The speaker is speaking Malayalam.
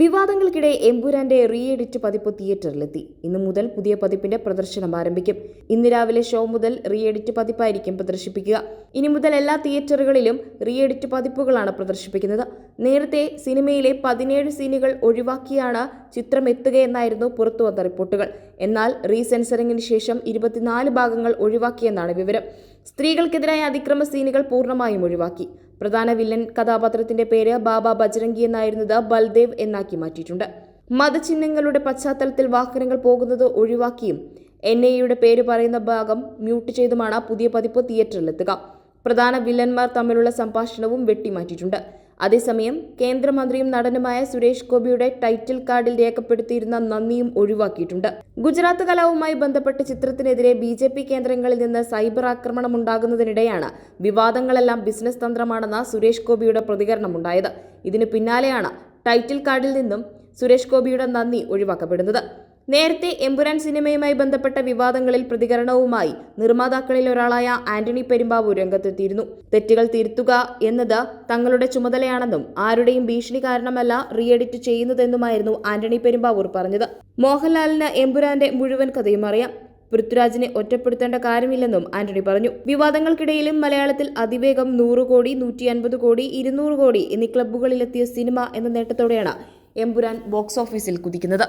വിവാദങ്ങൾക്കിടെ എംപുരാന്റെ റീ എഡിറ്റ് പതിപ്പ് തിയേറ്ററിലെത്തി. ഇന്നു മുതൽ പുതിയ പതിപ്പിന്റെ പ്രദർശനം ആരംഭിക്കും. ഇന്ന് രാവിലെ ഷോ മുതൽ റീ എഡിറ്റ് പതിപ്പായിരിക്കും പ്രദർശിപ്പിക്കുക. ഇനി മുതൽ എല്ലാ തിയേറ്ററുകളിലും റീ എഡിറ്റ് പതിപ്പുകളാണ് പ്രദർശിപ്പിക്കുന്നത്. നേരത്തെ സിനിമയിലെ പതിനേഴ് സീനുകൾ ഒഴിവാക്കിയാണ് ചിത്രം എത്തുകയെന്നായിരുന്നു പുറത്തുവന്ന റിപ്പോർട്ടുകൾ. എന്നാൽ റീസെൻസറിംഗിന് ശേഷം ഇരുപത്തിനാല് ഭാഗങ്ങൾ ഒഴിവാക്കിയെന്നാണ് വിവരം. സ്ത്രീകൾക്കെതിരായ അതിക്രമ സീനുകൾ പൂർണമായും ഒഴിവാക്കി. പ്രധാന വില്ലൻ കഥാപാത്രത്തിന്റെ പേര് ബാബ ബജ്രംഗി എന്നായിരുന്നത് ബൽദേവ് എന്നാക്കി മാറ്റിയിട്ടുണ്ട്. മതചിഹ്നങ്ങളുടെ പശ്ചാത്തലത്തിൽ വാഹനങ്ങൾ പോകുന്നത് ഒഴിവാക്കിയും എൻ ഐയുടെ പേര് പറയുന്ന ഭാഗം മ്യൂട്ട് ചെയ്തുമാണ് പുതിയ പതിപ്പ് തിയേറ്ററിലെത്തുക. പ്രധാന വില്ലന്മാർ തമ്മിലുള്ള സംഭാഷണവും വെട്ടിമാറ്റിയിട്ടുണ്ട്. അതേസമയം കേന്ദ്രമന്ത്രിയും നടനുമായ സുരേഷ് ഗോപിയുടെ ടൈറ്റിൽ കാർഡിൽ രേഖപ്പെടുത്തിയിരുന്ന നന്ദിയും ഒഴിവാക്കിയിട്ടുണ്ട്. ഗുജറാത്ത് കലാവുമായി ബന്ധപ്പെട്ട ചിത്രത്തിനെതിരെ ബി ജെ പി കേന്ദ്രങ്ങളിൽ നിന്ന് സൈബർ ആക്രമണം ഉണ്ടാകുന്നതിനിടെയാണ് വിവാദങ്ങളെല്ലാം ബിസിനസ് തന്ത്രമാണെന്ന സുരേഷ് ഗോപിയുടെ പ്രതികരണമുണ്ടായത് ഇതിനു പിന്നാലെയാണ് ടൈറ്റിൽ കാർഡിൽ നിന്നും സുരേഷ് ഗോപിയുടെ നന്ദി ഒഴിവാക്കപ്പെടുന്നത്. നേരത്തെ എമ്പുരാൻ സിനിമയുമായി ബന്ധപ്പെട്ട വിവാദങ്ങളിൽ പ്രതികരണവുമായി നിർമ്മാതാക്കളിൽ ഒരാളായ ആന്റണി പെരുമ്പാവൂർ രംഗത്തെത്തിയിരുന്നു. തെറ്റുകൾ തിരുത്തുക എന്നത് തങ്ങളുടെ ചുമതലയാണെന്നും ആരുടെയും ഭീഷണി കാരണമല്ല റീ എഡിറ്റ് ചെയ്യുന്നതെന്നുമായിരുന്നു ആന്റണി പെരുമ്പാവൂർ പറഞ്ഞത്. മോഹൻലാലിന് എമ്പുരാന്റെ മുഴുവൻ കഥയും അറിയാം. പൃഥ്വിരാജിനെ ഒറ്റപ്പെടുത്തേണ്ട കാര്യമില്ലെന്നും ആന്റണി പറഞ്ഞു. വിവാദങ്ങൾക്കിടയിലും മലയാളത്തിൽ അതിവേഗം നൂറ് കോടി നൂറ്റി അൻപത് കോടി ഇരുന്നൂറ് കോടി എന്നീ ക്ലബ്ബുകളിലെത്തിയ സിനിമ എന്ന നേട്ടത്തോടെയാണ് എമ്പുരാൻ ബോക്സ് ഓഫീസിൽ കുതിക്കുന്നത്.